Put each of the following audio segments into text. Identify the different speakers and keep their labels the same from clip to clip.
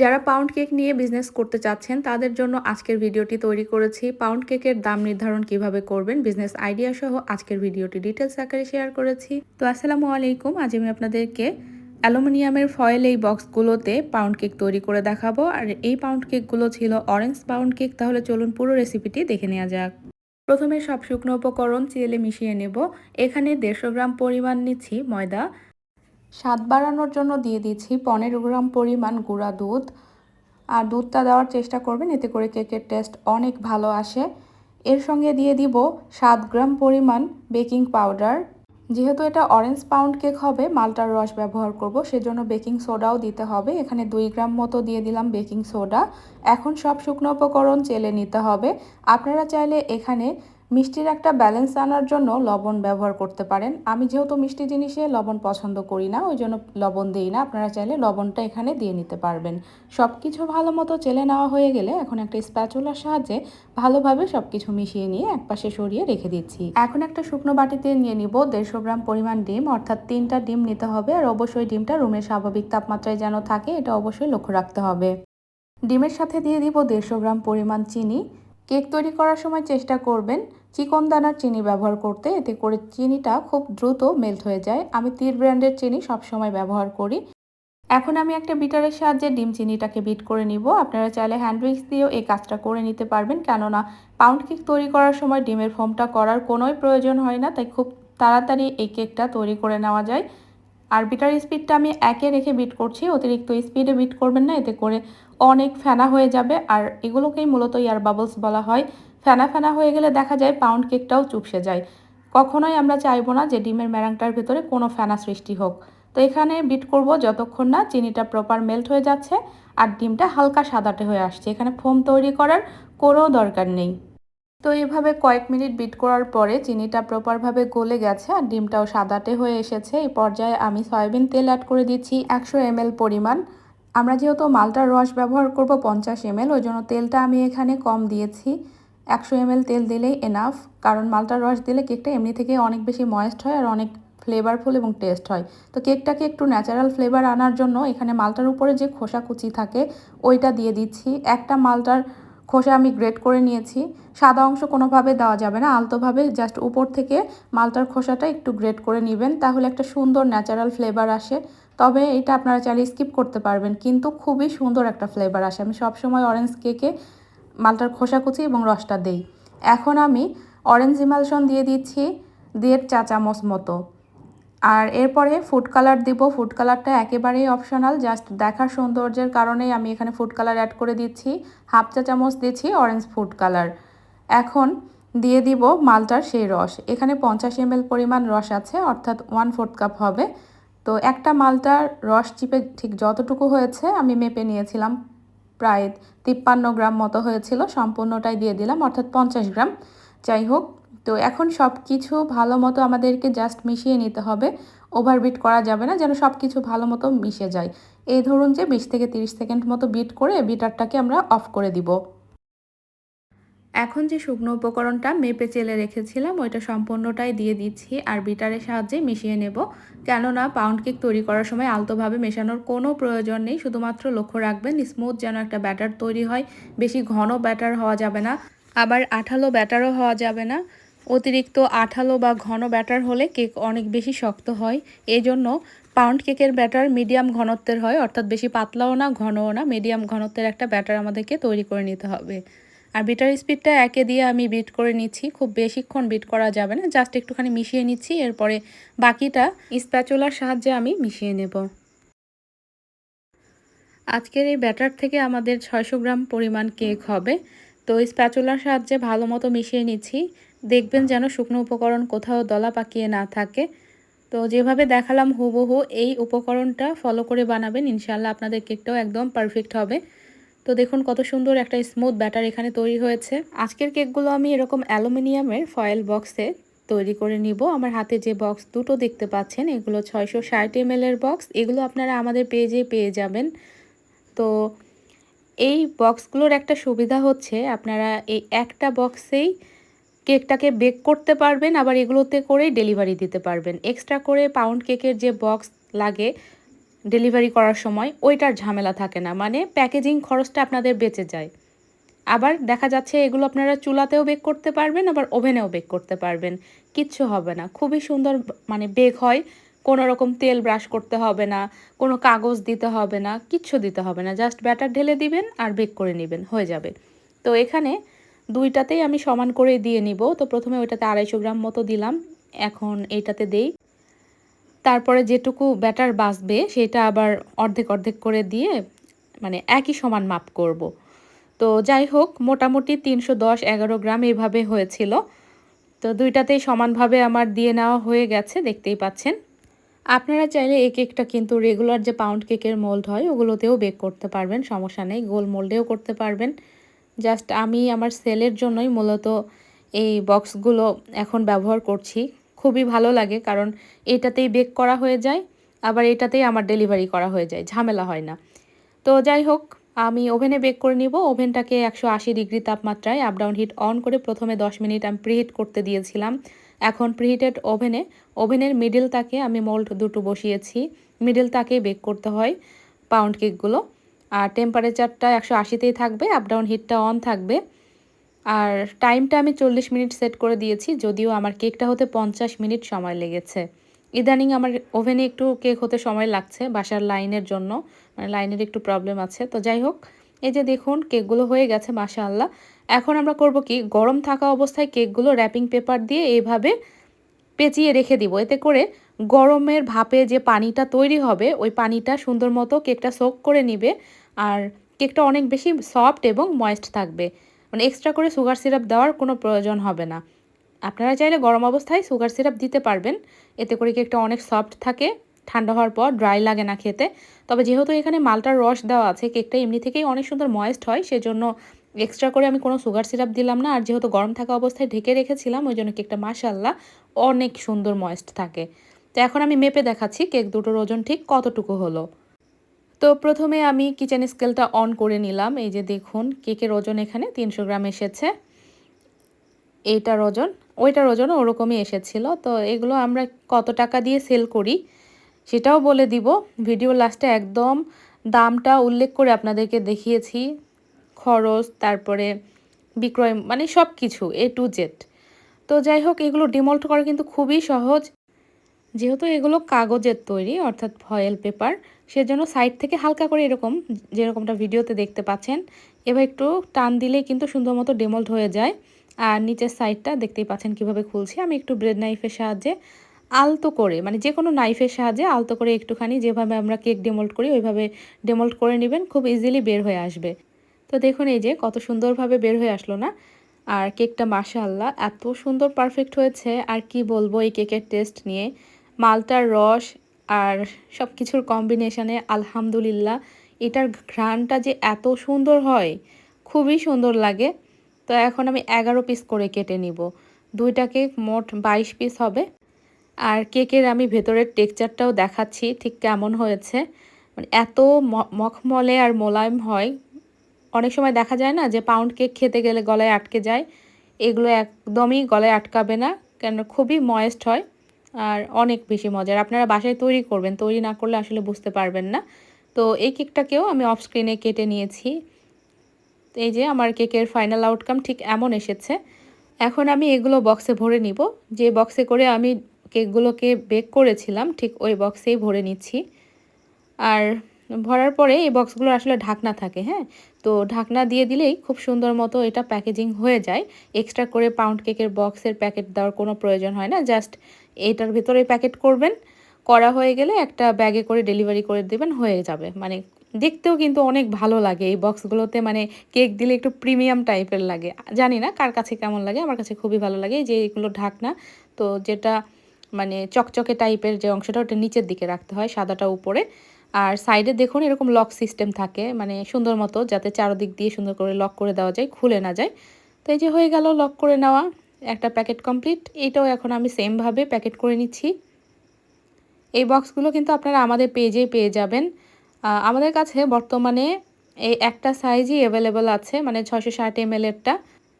Speaker 1: যারা pound cake নিয়ে business করতে চাচ্ছেন, তাদের জন্য আজকের ভিডিওটি তৈরি করেছি। পাউন্ড কেকের দাম নির্ধারণ কীভাবে করবেন বিজনেস আইডিয়া সহ আজকের ভিডিওটি ডিটেলস আকারে শেয়ার করেছি। তো আসসালামু আলাইকুম, আজ আমি আপনাদেরকে অ্যালুমিনিয়ামের ফয়েল এই বক্সগুলোতে পাউন্ড কেক তৈরি করে দেখাবো। আর এই পাউন্ড কেকগুলো ছিল অরেঞ্জ পাউন্ড কেক তাহলে চলুন পুরো রেসিপিটি দেখে নেওয়া যাক। প্রথমে সব শুকনো উপকরণ চিয়েলে মিশিয়ে নেব। এখানে দেড়শো গ্রাম পরিমাণ নিচ্ছি ময়দা। স্বাদ বাড়ানোর জন্য দিয়ে দিচ্ছি পনেরো গ্রাম পরিমাণ গুঁড়া দুধ। আর দুধটা দেওয়ার চেষ্টা করবেন, এতে করে কেকের টেস্ট অনেক ভালো আসে। এর সঙ্গে দিয়ে দিব সাত গ্রাম পরিমাণ বেকিং পাউডার। যেহেতু এটা অরেঞ্জ পাউন্ড কেক হবে, মালটার রস ব্যবহার করব, সেজন্য বেকিং সোডাও দিতে হবে। এখানে দুই গ্রাম মতো দিয়ে দিলাম বেকিং সোডা। এখন সব শুকনো উপকরণ চেলে নিতে হবে। আপনারা চাইলে এখানে মিষ্টির একটা ব্যালেন্স আনার জন্য লবণ ব্যবহার করতে পারেন। আমি যেহেতু মিষ্টি জিনিসে লবণ পছন্দ করি না, ওই জন্য লবণ দিই না। আপনারা চাইলে লবণটা এখানে দিয়ে নিতে পারবেন। সব কিছু ভালো মতো চেলে নেওয়া হয়ে গেলে এখন একটা স্প্যাচুলার সাহায্যে ভালোভাবে সব কিছু মিশিয়ে নিয়ে একপাশে সরিয়ে রেখে দিচ্ছি। এখন একটা শুকনো বাটিতে নিয়ে নিব। দেড়শো গ্রাম পরিমাণ ডিম, অর্থাৎ তিনটা ডিম নিতে হবে। আর অবশ্যই ডিমটা রুমের স্বাভাবিক তাপমাত্রায় যেন থাকে, এটা অবশ্যই লক্ষ্য রাখতে হবে। ডিমের সাথে দিয়ে দিব দেড়শো গ্রাম পরিমাণ চিনি। কেক তৈরি করার সময় চেষ্টা করবেন চিকন দানার চিনি ব্যবহার করতে। এতে করে চিনিটা খুব দ্রুত মেল্ট হয়ে যায়। আমি তীর ব্র্যান্ডের চিনি সবসময় ব্যবহার করি। এখন আমি একটা বিটারের সাহায্যে ডিম চিনিটাকে বিট করে নিব। আপনারা চাইলে হ্যান্ড উইক্স দিয়েও এই কাজটা করে নিতে পারবেন। কেননা পাউন্ড কেক তৈরি করার সময় ডিমের ফোমটা করার কোনোই প্রয়োজন হয় না। তাই খুব তাড়াতাড়ি এই কেকটা তৈরি করে নেওয়া যায়। আর বিটার স্পিডটা আমি একে রেখে বিট করছি, অতিরিক্ত স্পিডে বিট করবেন না, এতে করে অনেক ফেনা হয়ে যাবে। আর এগুলোকেই মূলত ইয়ার বাবলস বলা হয়। ফেনা ফেনা হয়ে গেলে দেখা যায় পাউন্ড কেকটাও চুপসে যায়। কখনোই আমরা চাইব না যে ডিমের ম্যারাংটার ভেতরে কোনো ফেনা সৃষ্টি হোক। তো এখানে বিট করব যতক্ষণ না চিনিটা প্রপার মেল্ট হয়ে যাচ্ছে, আর ডিমটা হালকা সাদাটে হয়ে আসছে। এখানে ফোম তৈরি করার কোনো দরকার নেই। তো এইভাবে কয়েক মিনিট বিট করার পরে চিনিটা প্রপারভাবে গলে গেছে আর ডিমটাও সাদাটে হয়ে এসেছে। এই পর্যায়ে আমি সয়াবিন তেল অ্যাড করে দিচ্ছি একশো এমএল পরিমাণ। আমরা যেহেতু মালটার রস ব্যবহার করব পঞ্চাশ এমএল, ওই জন্য তেলটা আমি এখানে কম দিয়েছি। একশো এমএল তেল দিলেই এনাফ কারণ মালটার রস দিলে কেকটা এমনি থেকে অনেক বেশি ময়েস্ট হয় আর অনেক ফ্লেভারফুল এবং টেস্ট হয়। তো কেকটাকে একটু ন্যাচারাল ফ্লেভার আনার জন্য এখানে মালটার উপরে যে খোসা কুচি থাকে, ওইটা দিয়ে দিচ্ছি। একটা মালটার খোসা আমি গ্রেট করে নিয়েছি। সাদা অংশ কোনোভাবে দেওয়া যাবে না, আলতোভাবে জাস্ট উপর থেকে মালটার খোসাটা একটু গ্রেট করে নেবেন, তাহলে একটা সুন্দর ন্যাচারাল ফ্লেভার আসে। তবে এটা আপনারা চাইলে স্কিপ করতে পারবেন, কিন্তু খুবই সুন্দর একটা ফ্লেভার আসে। আমি সবসময় অরেঞ্জ কেকে মালটার খোসা কুচি এবং রসটা দেই। এখন আমি অরেঞ্জ ইমালশন দিয়ে দিচ্ছি দেড় চা চামচ মতো। আর এরপরে ফুড কালার দিব। ফুড কালারটা একেবারেই অপশনাল জাস্ট দেখার সৌন্দর্যের কারণেই আমি এখানে ফুড কালার অ্যাড করে দিচ্ছি। হাফ চা চামচ দিচ্ছি অরেঞ্জ ফুড কালার এখন দিয়ে দিব মালটার সেই রস। এখানে পঞ্চাশ এম পরিমাণ রস আছে, অর্থাৎ ওয়ান ফোর্থ কাপ হবে। তো একটা মালটার রস চিপে ঠিক যতটুকু হয়েছে আমি মেপে নিয়েছিলাম। প্রায় তিপ্পান্ন গ্রাম মতো হয়েছিল, সম্পূর্ণটাই দিয়ে দিলাম, অর্থাৎ পঞ্চাশ গ্রাম। যাই হোক তো এখন সব কিছু ভালো মতো আমাদেরকে জাস্ট মিশিয়ে নিতে হবে। ওভারবিট করা যাবে না, যেন সব কিছু ভালো মতো মিশে যায়। এই ধরুন যে বিশ থেকে তিরিশ সেকেন্ড মতো বিট করে বিটারটাকে আমরা অফ করে দিব। এখন যে শুকনো উপকরণটা মেপে চেলে রেখেছিলাম, ওইটা সম্পূর্ণটাই দিয়ে দিচ্ছি আর বিটারের সাহায্যে মিশিয়ে নেব। কেননা পাউন্ড কেক তৈরি করার সময় আলতোভাবে মেশানোর কোনো প্রয়োজন নেই, শুধুমাত্র লক্ষ্য রাখবেন স্মুথ যেন একটা ব্যাটার তৈরি হয়। বেশি ঘন ব্যাটার হওয়া যাবে না, আবার আঠালো ব্যাটারও হওয়া যাবে না। অতিরিক্ত আঠালো বা ঘন ব্যাটার হলে কেক অনেক বেশি শক্ত হয়। এই জন্য পাউন্ড কেকের ব্যাটার মিডিয়াম ঘনত্বের হয়, অর্থাৎ বেশি পাতলাও না, ঘনও না মিডিয়াম ঘনত্বের একটা ব্যাটার আমাদেরকে তৈরি করে নিতে হবে। আর বিটার স্পিডটা একে দিয়ে আমি বিট করে নিচ্ছি, খুব বেশিক্ষণ বিট করা যাবে না জাস্ট একটুখানি মিশিয়ে নিচ্ছি, এরপরে বাকিটা স্প্যাচুলার সাহায্যে আমি মিশিয়ে নেব। আজকের এই ব্যাটার থেকে আমাদের ছয়শো গ্রাম পরিমাণ কেক হবে। তো স্প্যাচুলার সাহায্যে ভালো মতো মিশিয়ে নিচ্ছি। দেখবেন যেন শুকনো উপকরণ কোথাও দলা পাকিয়ে না থাকে। তো যেভাবে দেখালাম হুবহু এই উপকরণটা ফলো করে বানাবেন ইনশাল্লাহ আপনাদের কেকটাও একদম পারফেক্ট হবে। তো দেখুন কত সুন্দর একটা স্মুথ ব্যাটার এখানে তৈরি হয়েছে। আজকের কেকগুলো আমি এরকম অ্যালুমিনিয়ামের ফয়েল বক্সে তৈরি করে নিব। আমার হাতে যে বক্স দুটো দেখতে পাচ্ছেন, এগুলো ছয়শো ষাট এম এর বক্স এগুলো আপনারা আমাদের পেজে পেয়ে যাবেন। তো এই বক্সগুলোর একটা সুবিধা হচ্ছে, আপনারা এই একটা বক্সেই কেকটাকে বেক করতে পারবেন, আবার এগুলোতে করেই ডেলিভারি দিতে পারবেন। এক্সট্রা করে পাউন্ড কেকের যে বক্স লাগে ডেলিভারি করার সময়, ওইটার ঝামেলা থাকে না। মানে প্যাকেজিং খরচটা আপনাদের বেঁচে যায়। আবার দেখা যাচ্ছে এগুলো আপনারা চুলাতেও বেক করতে পারবেন, আবার ওভেনেও বেক করতে পারবেন। কিচ্ছু হবে না। খুবই সুন্দর মানে বেক হয়। কোনো রকম তেল ব্রাশ করতে হবে না, কোনো কাগজ দিতে হবে না, কিচ্ছু দিতে হবে না। জাস্ট ব্যাটার ঢেলে দিবেন আর বেক করে নেবেন, হয়ে যাবে। তো এখানে দুইটাতেই আমি সমান করে দিয়ে নিব। তো প্রথমে ওইটাতে আড়াইশো গ্রাম মতো দিলাম। এখন এইটাতে দেই। তারপরে যেটুকু ব্যাটার বাঁচবে, সেটা আবার অর্ধেক অর্ধেক করে দিয়ে মানে একই সমান মাপ করব। তো যাই হোক, মোটামুটি তিনশো দশ এগারো গ্রাম এইভাবে হয়েছিল। তো দুইটাতেই সমানভাবে আমার দিয়ে নেওয়া হয়ে গেছে, দেখতেই পাচ্ছেন। আপনারা চাইলে এই কেকটা কিন্তু রেগুলার যে পাউন্ড কেকের মোল্ড হয়, ওগুলোতেও বেক করতে পারবেন, সমস্যা নেই। গোল মোল্ডেও করতে পারবেন। জাস্ট আমি আমার সেলের জন্যই মূলত এই বক্সগুলো এখন ব্যবহার করছি। খুবই ভালো লাগে কারণ এটাতেই বেক করা হয়ে যায়, আবার এটাতেই আমার ডেলিভারি করা হয়ে যায়, ঝামেলা হয় না। তো যাই হোক, আমি ওভেনে বেক করে নিব, ওভেনটাকে একশো আশি ডিগ্রি তাপমাত্রায় আপ ডাউন হিট অন করে প্রথমে দশ মিনিট আমি প্রিহিট করতে দিয়েছিলাম। এখন প্রিহিটেড ওভেনে, ওভেনের মিডিল তাকে আমি মোল্ড দুটো বসিয়েছি। মিডিল তাকে বেক করতে হয় পাউন্ড কেকগুলো আর টেম্পারেচারটা একশো আশিতেই থাকবে আপ ডাউন হিটটা অন থাকবে। আর টাইমটা আমি চল্লিশ মিনিট সেট করে দিয়েছি, যদিও আমার কেকটা হতে পঞ্চাশ মিনিট সময় লেগেছে। ইদানিং আমার ওভেনে একটু কেক হতে সময় লাগছে, বাসার লাইনের জন্য মানে লাইনের একটু প্রবলেম আছে। তো যাই হোক, এই যে দেখুন কেকগুলো হয়ে গেছে মাসা আল্লাহ এখন আমরা করব কি, গরম থাকা অবস্থায় কেকগুলো র্যাপিং পেপার দিয়ে এইভাবে পেঁচিয়ে রেখে দিব। এতে করে গরমের ভাপে যে পানিটা তৈরি হবে, ওই পানিটা সুন্দর মতো কেকটা সোক করে নিবে আর কেকটা অনেক বেশি সফট এবং ময়েস্ট থাকবে। মানে এক্সট্রা করে সুগার সিরাপ দেওয়ার কোনো প্রয়োজন হবে না। আপনারা চাইলে গরম অবস্থায় সুগার সিরাপ দিতে পারবেন। এতে করে কেকটা অনেক সফট থাকে, ঠান্ডা হওয়ার পর ড্রাই লাগে না খেতে। তবে যেহেতু এখানে মালটার রস দেওয়া আছে, কেকটা এমনি থেকেই অনেক সুন্দর ময়েস্ট হয়, সেজন্য এক্সট্রা করে আমি কোনো সুগার সিরাপ দিলাম না। আর যেহেতু গরম থাকা অবস্থায় ঢেকে রেখেছিলাম, ওই জন্য কেকটা মাসাল্লাহ অনেক সুন্দর ময়েস্ট থাকে। তো এখন আমি মেপে দেখাচ্ছি কেক দুটোর ওজন ঠিক কতটুকু হলো। তো প্রথমে আমি কিচেন স্কেলটা অন করে নিলাম। এই যে দেখুন, কেকের ওজন এখানে তিনশো গ্রাম এসেছে। এইটার ওজন, ওইটার ওজন ওরকমই এসেছিল। তো এগুলো আমরা কত টাকা দিয়ে সেল করি সেটাও বলে দিব। ভিডিও লাস্টে একদম দামটা উল্লেখ করে আপনাদেরকে দেখিয়েছি। খরচ, তারপরে বিক্রয় মানে সব কিছু এ টু জেড। তো যাই হোক, এগুলো ডিমল্ট করা কিন্তু খুবই সহজ। যেহেতু এগুলো কাগজের তৈরি, অর্থাৎ ফয়েল পেপার, সেজন্য সাইড থেকে হালকা করে এরকম, যেরকমটা ভিডিওতে দেখতে পাচ্ছেন, এবার একটু টান দিলেই কিন্তু সুন্দর মতো ডেমল্ট হয়ে যায়। আর নিচের সাইডটা দেখতেই পাচ্ছেন কীভাবে খুলছি। আমি একটু ব্রেড নাইফের সাহায্যে আলতো করে মানে যে কোনো নাইফের সাহায্যে আলতো করে একটুখানি, যেভাবে আমরা কেক ডেমল্ট করি, ওইভাবে ডেমল্ট করে নেবেন, খুব ইজিলি বের হয়ে আসবে। তো দেখুন এই যে, কত সুন্দরভাবে বের হয়ে আসলো না? আর কেকটা মাশাআল্লাহ, এত সুন্দর পারফেক্ট হয়েছে, আর কি বলব এই কেকের টেস্ট নিয়ে। মালটার রস আর সব কিছুর কম্বিনেশানে আলহামদুলিল্লাহ, এটার ঘ্রাণটা যে এত সুন্দর হয়, খুবই সুন্দর লাগে। তো এখন আমি এগারো পিস করে কেটে নিব। দুইটা কেক মোট বাইশ পিস হবে। আর কেকের আমি ভেতরের টেক্সচারটাও দেখাচ্ছি, ঠিক কেমন হয়েছে। মানে এত মখমলে আর মোলায়েম হয়। অনেক সময় দেখা যায় না যে পাউন্ড কেক খেতে গেলে গলায় আটকে যায়। এগুলো একদমই গলায় আটকাবে না কেন খুবই ময়েস্ট হয়। আর অনেক বেশি মজার। আপনারা বাসায় তৈরি করবেন, তৈরি না করলে আসলে বুঝতে পারবেন না। তো এই কেকটাকেও আমি অফ স্ক্রিনে কেটে নিয়েছি। এই যে আমার কেকের ফাইনাল আউটকাম ঠিক এমন এসেছে। এখন আমি এগুলো বক্সে ভরে নিব। যে বক্সে করে আমি কেকগুলোকে বেক করেছিলাম, ঠিক ওই বক্সেই ভরে নিচ্ছি। আর ভরার পরে এই বক্সগুলো আসলে ঢাকনা থাকে হ্যাঁ? তো ঢাকনা দিয়ে দিলেই খুব সুন্দর মতো এটা প্যাকেজিং হয়ে যায়। এক্সট্রা করে পাউন্ড কেকের বক্সের প্যাকেট দেওয়ার কোনো প্রয়োজন হয় না। জাস্ট এটার ভেতরে প্যাকেট করবেন। করা হয়ে গেলে একটা ব্যাগে করে ডেলিভারি করে দেবেন, হয়ে যাবে। মানে দেখতেও কিন্তু অনেক ভালো লাগে এই বক্সগুলোতে। মানে কেক দিলে একটু প্রিমিয়াম টাইপের লাগে। জানি না কার কাছে কেমন লাগে, আমার কাছে খুবই ভালো লাগে। যে এগুলো ঢাকনা, তো যেটা মানে চকচকে টাইপের যে অংশটা, ওটা নিচের দিকে রাখতে হয়, সাদাটা উপরে। আর সাইডে দেখুন এরকম লক সিস্টেম থাকে মানে সুন্দর মতো যাতে চারোদিক দিয়ে সুন্দর করে লক করে দেওয়া যায়, খুলে না যায়। তো এই যে হয়ে গেল লক করে নেওয়া। একটা প্যাকেট কমপ্লিট। এটাও এখন আমি সেমভাবে প্যাকেট করে নিচ্ছি। এই বক্সগুলো কিন্তু আপনারা আমাদের পেজে পেয়ে যাবেন। আমাদের কাছে বর্তমানে এই একটা সাইজই অ্যাভেলেবেল আছে মানে ছশো ষাট এম এরটা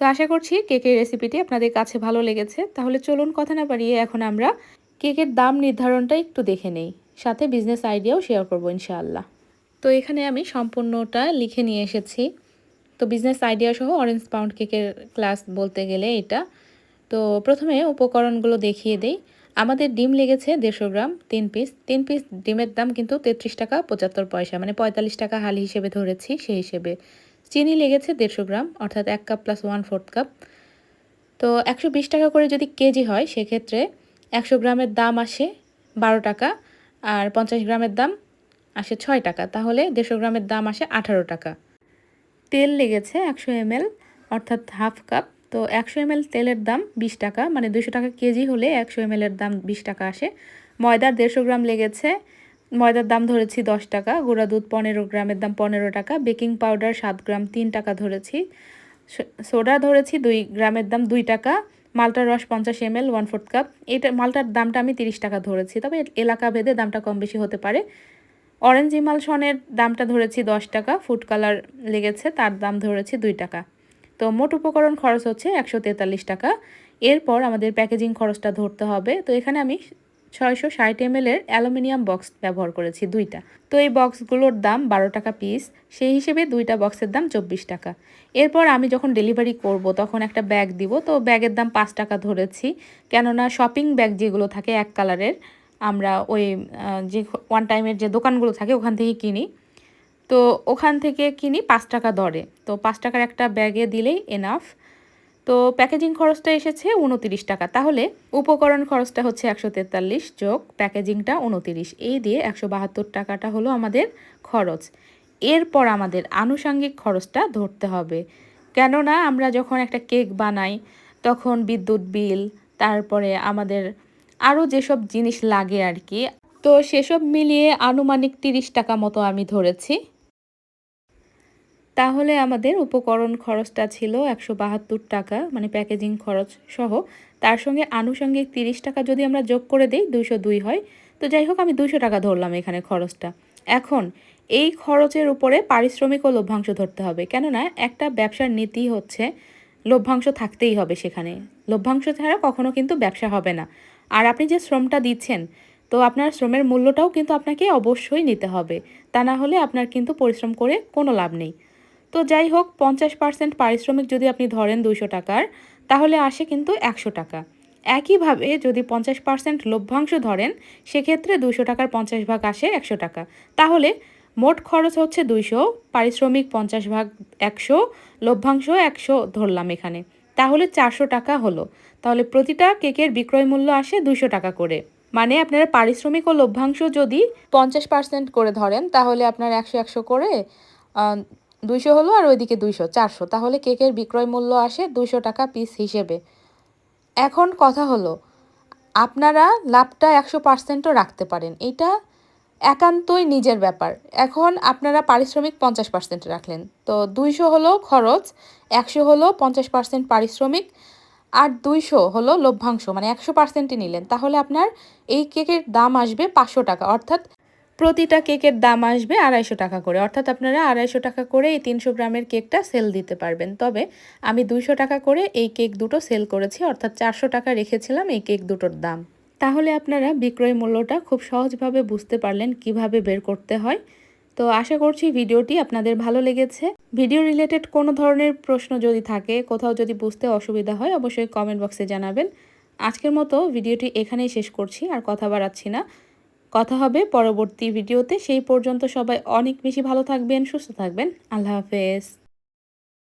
Speaker 1: তো আশা করছি কেকের রেসিপিটি আপনাদের কাছে ভালো লেগেছে। তাহলে চলুন কথা না বাড়িয়ে এখন আমরা কেকের দাম নির্ধারণটা একটু দেখে নেই। সাথে বিজনেস আইডিয়াও শেয়ার করব ইনশাআল্লাহ। তো এখানে আমি সম্পূর্ণটা লিখে নিয়ে এসেছি। তো বিজনেস আইডিয়া সহ অরেঞ্জ পাউন্ড কেকের ক্লাস বলতে গেলে এটা। তো প্রথমে উপকরণগুলো দেখিয়ে দেই। আমাদের ডিম লেগেছে দেড়শো গ্রাম, তিন পিস তিন পিস ডিমের দাম কিন্তু তেত্রিশ টাকা পঁচাত্তর পয়সা মানে পঁয়তাল্লিশ টাকা হালি হিসেবে ধরেছি সেই হিসেবে। চিনি লেগেছে দেড়শো গ্রাম, অর্থাৎ এক cup plus one fourth cup তো একশো বিশ টাকা করে যদি কেজি হয়, সেক্ষেত্রে একশো গ্রামের দাম আসে বারো টাকা আর পঞ্চাশ গ্রামের দাম আসে ছয় টাকা। তাহলে দেড়শো গ্রামের দাম আসে আঠারো টাকা। তেল লেগেছে একশো এমএল, অর্থাৎ হাফ কাপ। তো একশো এমএল তেলের দাম বিশ টাকা মানে দুশো টাকা কেজি হলে একশো এমএলের দাম বিশ টাকা আসে। ময়দার দেড়শো গ্রাম লেগেছে, ময়দার দাম ধরেছি দশ টাকা, গুঁড়া দুধ পনেরো গ্রামের দাম পনেরো টাকা, বেকিং পাউডার সাত গ্রাম তিন টাকা ধরেছি। সোডা ধরেছি দুই গ্রামের দাম দুই টাকা, মালটার রস পঞ্চাশ এমএল, ওয়ান ফোর্থ কাপ। এটা মালটার দামটা আমি তিরিশ টাকা ধরেছি, তবে এলাকা ভেদে দামটা কম বেশি হতে পারে। অরেঞ্জ ইমালশনের দামটা ধরেছি দশ টাকা ফুড কালার লেগেছে, তার দাম ধরেছি দুই টাকা। তো মোট উপকরণ খরচ হচ্ছে একশো তেতাল্লিশ টাকা। এরপর আমাদের প্যাকেজিং খরচটা ধরতে হবে। তো এখানে আমি ছয়শো ষাট এম এর অ্যালুমিনিয়াম বক্স ব্যবহার করেছি দুইটা। তো এই বক্সগুলোর দাম বারো টাকা পিস সেই হিসেবে দুইটা বক্সের দাম চব্বিশ টাকা। এরপর আমি যখন ডেলিভারি করব, তখন একটা ব্যাগ দিব। তো ব্যাগের দাম পাঁচ টাকা ধরেছি। কেননা শপিং ব্যাগ যেগুলো থাকে এক কালারের আমরা ওই যে ওয়ান টাইমের যে দোকানগুলো থাকে ওখান থেকে কিনি। তো ওখান থেকে কিনি পাঁচ টাকা দরে। তো পাঁচ টাকার একটা ব্যাগে দিলেই এনাফ তো প্যাকেজিং খরচটা এসেছে উনতিরিশ টাকা। তাহলে উপকরণ খরচটা হচ্ছে একশো তেতাল্লিশ যোগ প্যাকেজিংটা উনতিরিশ। এই দিয়ে একশো বাহাত্তর টাকাটা হলো আমাদের খরচ। এরপর আমাদের আনুষাঙ্গিক খরচটা ধরতে হবে। কেননা আমরা যখন একটা কেক বানাই, তখন বিদ্যুৎ বিল, তারপরে আমাদের আরও যেসব জিনিস লাগে আর কি, তো সেসব মিলিয়ে আনুমানিক তিরিশ টাকা মতো আমি ধরেছি। তাহলে আমাদের উপকরণ খরচটা ছিল একশো বাহাত্তর টাকা মানে প্যাকেজিং খরচ সহ। তার সঙ্গে আনুষঙ্গিক তিরিশ টাকা যদি আমরা যোগ করে দিই দুইশো দুই হয়, তো যাই হোক আমি দুইশো টাকা ধরলাম এখানে খরচটা। এখন এই খরচের উপরে পারিশ্রমিক ও লভ্যাংশ ধরতে হবে, কেননা একটা ব্যবসার নীতি হচ্ছে লভ্যাংশ থাকতেই হবে সেখানে। লভ্যাংশ ছাড়া কখনো কিন্তু ব্যবসা হবে না। আর আপনি যে শ্রমটা দিচ্ছেন, তো আপনার শ্রমের মূল্যটাও কিন্তু আপনাকে অবশ্যই নিতে হবে। তা না হলে আপনার কিন্তু পরিশ্রম করে কোনো লাভ নেই। তো যাই হোক, পঞ্চাশ পার্সেন্ট পারিশ্রমিক যদি আপনি ধরেন দুশো টাকার, তাহলে আসে কিন্তু একশো টাকা। একইভাবে যদি পঞ্চাশ পার্সেন্ট লভ্যাংশ ধরেন, সেক্ষেত্রে দুশো টাকার পঞ্চাশ ভাগ আসে একশো টাকা। তাহলে মোট খরচ হচ্ছে দুইশো, পারিশ্রমিক পঞ্চাশ ভাগ একশো, লভ্যাংশ একশো ধরলাম এখানে। তাহলে চারশো টাকা হলো। তাহলে প্রতিটা কেকের বিক্রয় মূল্য আসে দুশো টাকা করে। মানে আপনারা পারিশ্রমিক ও লভ্যাংশ যদি পঞ্চাশ পার্সেন্ট করে ধরেন, তাহলে আপনার একশো একশো করে দুইশো হলো আর ওইদিকে দুইশো, চারশো। তাহলে কেকের বিক্রয় মূল্য আসে দুশো টাকা পিস হিসেবে। এখন কথা হলো, আপনারা লাভটা একশো পার্সেন্টও রাখতে পারেন। এটা একান্তই নিজের ব্যাপার। এখন আপনারা পারিশ্রমিক পঞ্চাশ পার্সেন্ট রাখলেন। তো দুইশো হলো খরচ, একশো হলো পঞ্চাশ পার্সেন্ট পারিশ্রমিক, আর দুইশো হলো লভ্যাংশ মানে একশো পার্সেন্টই নিলেন। তাহলে আপনার এই কেকের দাম আসবে পাঁচশো টাকা, অর্থাৎ প্রতিটা কেকের দাম আসবে আড়াইশো টাকা করে। অর্থাৎ আপনারা আড়াইশো টাকা করে এই তিনশো গ্রামের কেকটা সেল দিতে পারবেন। তবে আমি দুইশো টাকা করে এই কেক দুটো সেল করেছি, অর্থাৎ চারশো টাকা রেখেছিলাম এই কেক দুটোর দাম। তাহলে আপনারা বিক্রয় মূল্যটা খুব সহজভাবে বুঝতে পারলেন কীভাবে বের করতে হয়। তো আশা করছি ভিডিওটি আপনাদের ভালো লেগেছে। ভিডিও রিলেটেড কোনো ধরনের প্রশ্ন যদি থাকে, কোথাও যদি বুঝতে অসুবিধা হয়, অবশ্যই কমেন্ট বক্সে জানাবেন। আজকের মতো ভিডিওটি এখানেই শেষ করছি, আর কথা বাড়াচ্ছি না। কথা হবে পরবর্তী ভিডিওতে। সেই পর্যন্ত সবাই অনেক বেশি ভালো থাকবেন, সুস্থ থাকবেন। আল্লাহ হাফেজ।